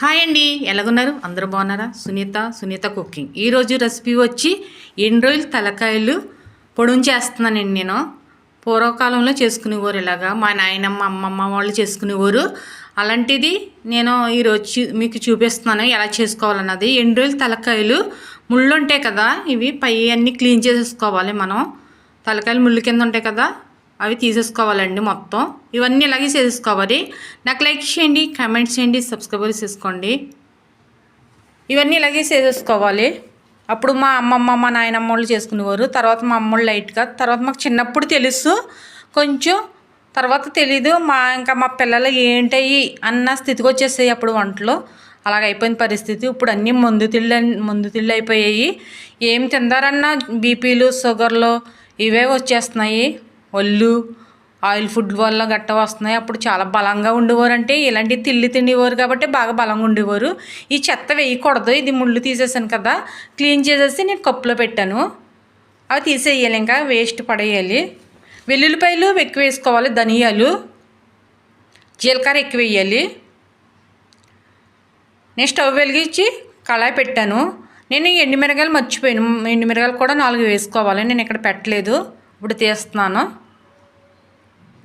Hi అండి. ఎలాగున్నారు? అందరూ బాగున్నారా? సునీత సునీత కుకింగ్. ఈరోజు రెసిపీ వచ్చి ఎన్ని రోజులు తలకాయలు పొడుం చేస్తున్నానండి నేను. పూర్వకాలంలో చేసుకునేవారు ఇలాగా. మా నాయనమ్మ అమ్మమ్మ వాళ్ళు చేసుకునేవారు. అలాంటిది నేను ఈరోజు మీకు చూపిస్తున్నాను ఎలా చేసుకోవాలన్నది. ఎన్ని రోజులు తలకాయలు ముళ్ళు ఉంటాయి కదా ఇవి పై అన్నీ క్లీన్ చేసేసుకోవాలి మనం. తలకాయలు ముళ్ళు కింద ఉంటాయి కదా అవి తీసేసుకోవాలండి మొత్తం. ఇవన్నీ ఇలాగే చేసేసుకోవాలి. నాకు లైక్ చేయండి కామెంట్స్ చేయండి సబ్స్క్రైబర్ చేసుకోండి. ఇవన్నీ ఇలాగే చేసేసుకోవాలి. అప్పుడు మా అమ్మమ్మ మా నాయనమ్మ వాళ్ళు చేసుకునేవారు. తర్వాత మా అమ్మోళ్ళు లైట్గా. తర్వాత మాకు చిన్నప్పుడు తెలుసు. కొంచెం తర్వాత తెలీదు. మా ఇంకా మా పిల్లలు ఏంటయ్యి అన్న స్థితికి వచ్చేసాయి అప్పుడు వంటలు. అలాగ అయిపోయిన పరిస్థితి. ఇప్పుడు అన్నీ ముందు తిళ్ళు ముందు తిళ్ళు అయిపోయాయి. ఏం తిందారన్నా బీపీలు షుగర్లు ఇవే వచ్చేస్తున్నాయి. ఒళ్ళు ఆయిల్ ఫుడ్ వల్ల గట్ట వస్తున్నాయి. అప్పుడు చాలా బలంగా ఉండేవారు. అంటే ఇలాంటి తిల్లి తినేవారు కాబట్టి బాగా బలంగా ఉండేవారు. ఈ చెత్త వేయకూడదు. ఇది ముళ్ళు తీసేసాను కదా. క్లీన్ చేసేసి నేను కప్పులో పెట్టాను. అవి తీసేయాలి ఇంకా. వేస్ట్ పడేయాలి. వెల్లుల్లిపాయలు ఎక్కువ వేసుకోవాలి. ధనియాలు. జీలకర్ర ఎక్కువ వేయాలి. నేను స్టవ్ వెలిగించి కళాయి పెట్టాను. నేను ఈ ఎండుమిరగాయలు మర్చిపోయాను. ఎండుమిరగాయలు కూడా నాలుగు వేసుకోవాలి. నేను ఇక్కడ పెట్టలేదు. ఇప్పుడు తీస్తున్నాను.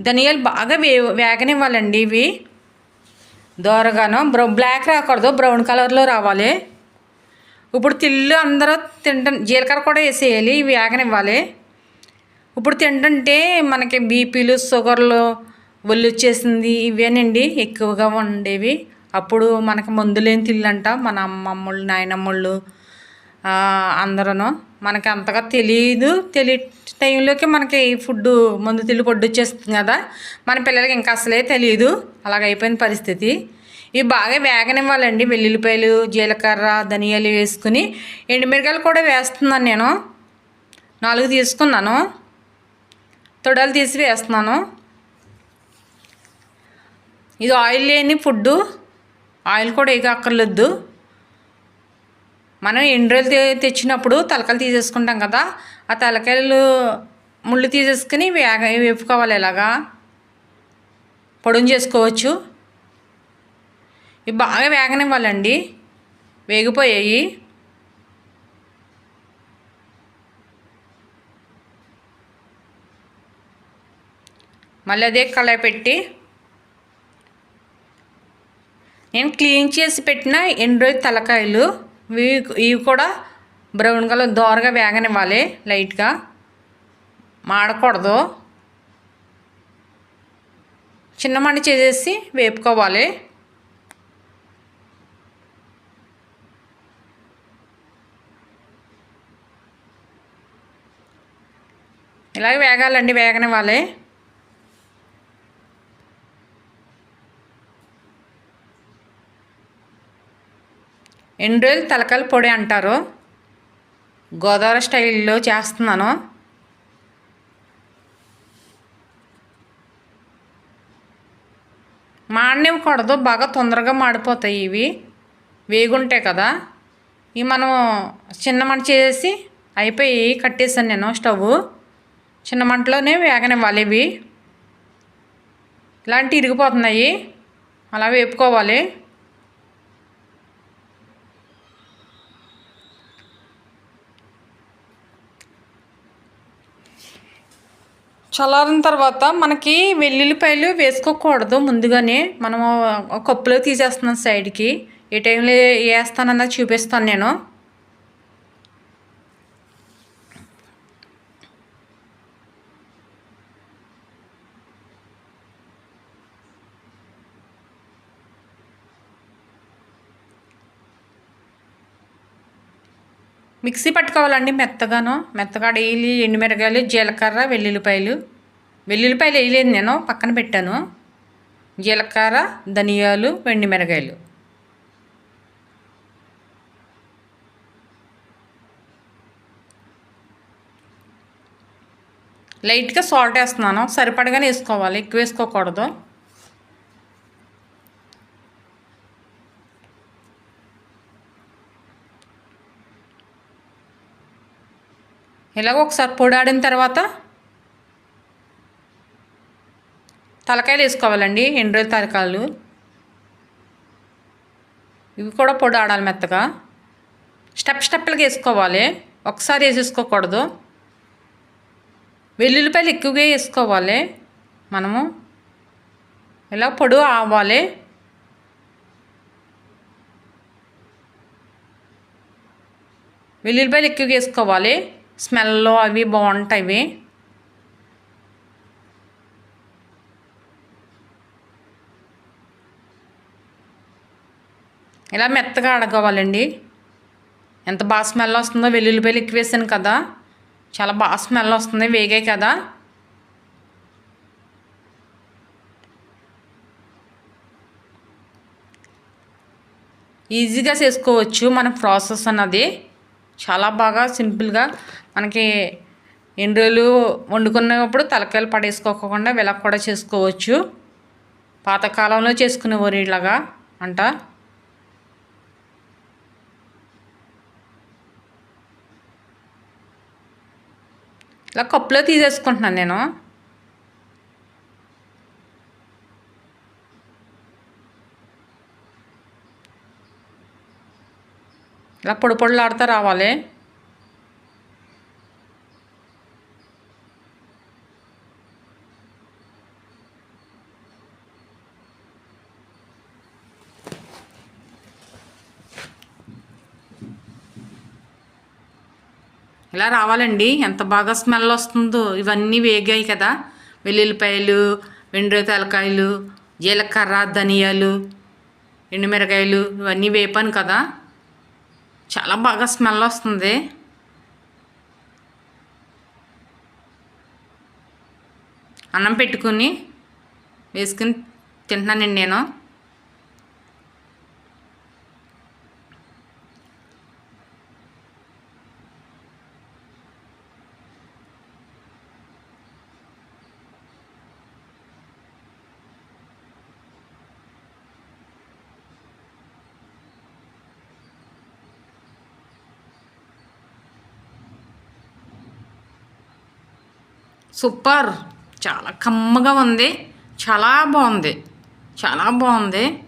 ధనియాలు బాగా వే వేగనివ్వాలండి ఇవి. దోరగాను బ్రౌ బ్లాక్ రాకూడదు బ్రౌన్ కలర్లో రావాలి. ఇప్పుడు తిల్లు అందరూ తింట జీలకర్ర కూడా వేసేయాలి ఇవి వేగనివ్వాలి. ఇప్పుడు తింటుంటే మనకి బీపీలు షుగర్లు ఒళ్ళు వచ్చేసింది ఇవేనండి ఎక్కువగా ఉండేవి. అప్పుడు మనకి మందులేని తిల్లంట మన అమ్మమ్మళ్ళు నాయనమ్మళ్ళు అందరూ మనకి అంతగా తెలియదు తెలియ టైంలోకి మనకి ఫుడ్డు ఫుడ్ మందు తిల్లు పొడ్డు వచ్చేస్తుంది కదా. మన పిల్లలకి ఇంకా అసలే తెలియదు అలాగ అయిపోయిన పరిస్థితి. ఇవి బాగా వేగనివ్వాలండి. వెల్లుల్లిపాయలు జీలకర్ర ధనియాలు వేసుకుని ఎండుమిరకాయలు కూడా వేస్తున్నాను నేను. నాలుగు తీసుకున్నాను. తొడలు తీసి వేస్తున్నాను. ఇది ఆయిల్ లేని ఫుడ్డు. ఆయిల్ కూడా ఇక అక్కర్లేదు మనం ఎండ్రోలు తెచ్చినప్పుడు తలకాయలు తీసేసుకుంటాం కదా ఆ తలకాయలు ముళ్ళు తీసేసుకుని వేగ వేపుకోవాలి ఇలాగా పొడుం చేసుకోవచ్చు. ఇవి బాగా వేగనివ్వాలండి. వేగిపోయాయి. మళ్ళీ అదే కళాయి పెట్టి నేను క్లీన్ చేసి పెట్టిన ఎండ్రోయి తలకాయలు ఇవి ఇవి కూడా బ్రౌన్ కలర్ దోరగా వేగనివ్వాలి లైట్గా. మాడకూడదు. చిన్న మంట చేసేసి వేపుకోవాలి. ఇలాగ వేగాలండి వేగనివ్వాలి. ఎండ్రోయిల్ తలకాయల పొడి అంటారు. గోదావరి స్టైల్లో చేస్తున్నాను. మాడనివ్వకూడదు బాగా తొందరగా మాడిపోతాయి ఇవి. వేగుంటాయి కదా. ఇవి మనం చిన్న మంట చేసి అయిపోయి కట్టేసాను నేను స్టవ్ చిన్న మంటలోనే వేగనివ్వాలి ఇవి. ఇలాంటివి ఇరిగిపోతున్నాయి. అలా వేపుకోవాలి. చల్లారిన తర్వాత మనకి వెల్లుల్లిపాయలు వేసుకోకూడదు ముందుగానే. మనము కప్పులో తీసేస్తున్నాం సైడ్కి. ఏ టైంలో వేస్తానన్నది చూపిస్తాను నేను. మిక్సీ పట్టుకోవాలండి మెత్తగాను. మెత్తగా డైలీ ఎండుమిరగాయలు జీలకర్ర వెల్లుల్లిపాయలు వెల్లుల్లిపాయలు వేయలేదు నేను పక్కన పెట్టాను. జీలకర్ర ధనియాలు వెండి మిరగాయలు. లైట్గా సాల్ట్ వేస్తున్నాను. సరిపడగానే వేసుకోవాలి. ఎక్కువ వేసుకోకూడదు. ఇలాగ ఒకసారి పొడాడిన తర్వాత తలకాయలు వేసుకోవాలండి ఎండు తలకాయలు. ఇవి కూడా పొడి ఆడాలి మెత్తగా. స్టెప్ స్టెప్లుగా వేసుకోవాలి. ఒకసారి వేసేసుకోకూడదు. వెల్లుల్లిపాయలు ఎక్కువగా వేసుకోవాలి. మనము ఇలా పొడు ఆవాలి. వెల్లుల్లిపాయలు ఎక్కువగా వేసుకోవాలి. స్మెల్లో అవి బాగుంటాయి. ఇలా మెత్తగా అడగవాలండి. ఎంత బాగా స్మెల్ వస్తుందో వెల్లుల్లిపాయలు ఎక్కువ వేసాను కదా. చాలా బాగా స్మెల్ వస్తుంది వేగాయి కదా. ఈజీగా చేసుకోవచ్చు మన ప్రాసెస్ అన్నది. చాలా బాగా సింపుల్గా మనకి ఎన్ని రోజులు వండుకున్నప్పుడు తలకాయలు పడేసుకోకుండా వెలక కూడా చేసుకోవచ్చు. పాతకాలంలో చేసుకునేవారు ఇలాగా అంట ఇలా కప్పులో తీసేసుకుంటున్నాను నేను. ఇలా పొడి పొడిలాడుతూ రావాలి. ఇలా రావాలండి. ఎంత బాగా స్మెల్ వస్తుందో. ఇవన్నీ వేగాయి కదా. వెల్లుల్లిపాయలు వెండ్రి తలకాయలు జీలకర్ర ధనియాలు ఎండుమిరకాయలు ఇవన్నీ వేపాను కదా. చాలా బాగా స్మెల్ వస్తుంది. అన్నం పెట్టుకుని వేసుకుని తింటున్నానండి నేను. సూపర్. చాలా కమ్మగా ఉంది. చాలా బాగుంది. చాలా బాగుంది.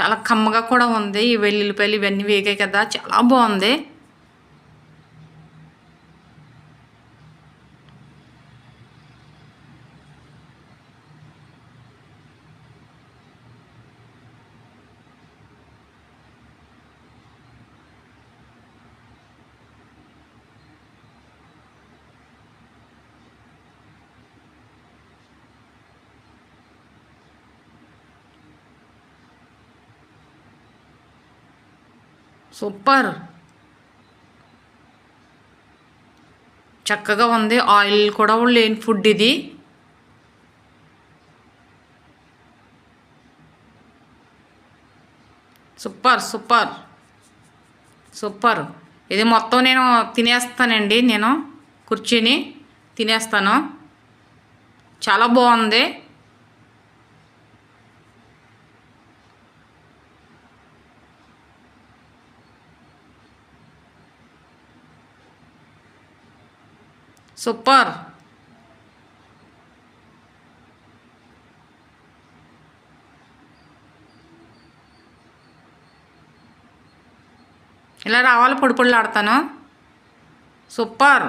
చాలా కమ్మగా కూడా ఉంది. ఈ వెల్లుల్లిపాయలు ఇవన్నీ వేగాయి కదా. చాలా బాగుంది. సూపర్. చక్కగా ఉంది. ఆయిల్ కూడా లేని ఫుడ్ ఇది. Super super. సూపర్. ఇది మొత్తం నేను తినేస్తానండి నేను. కుర్చీని తినేస్తాను. చాలా బాగుంది. సూపర్ ఇలా రావాలి పొడి పొడిలాడతాను సూపర్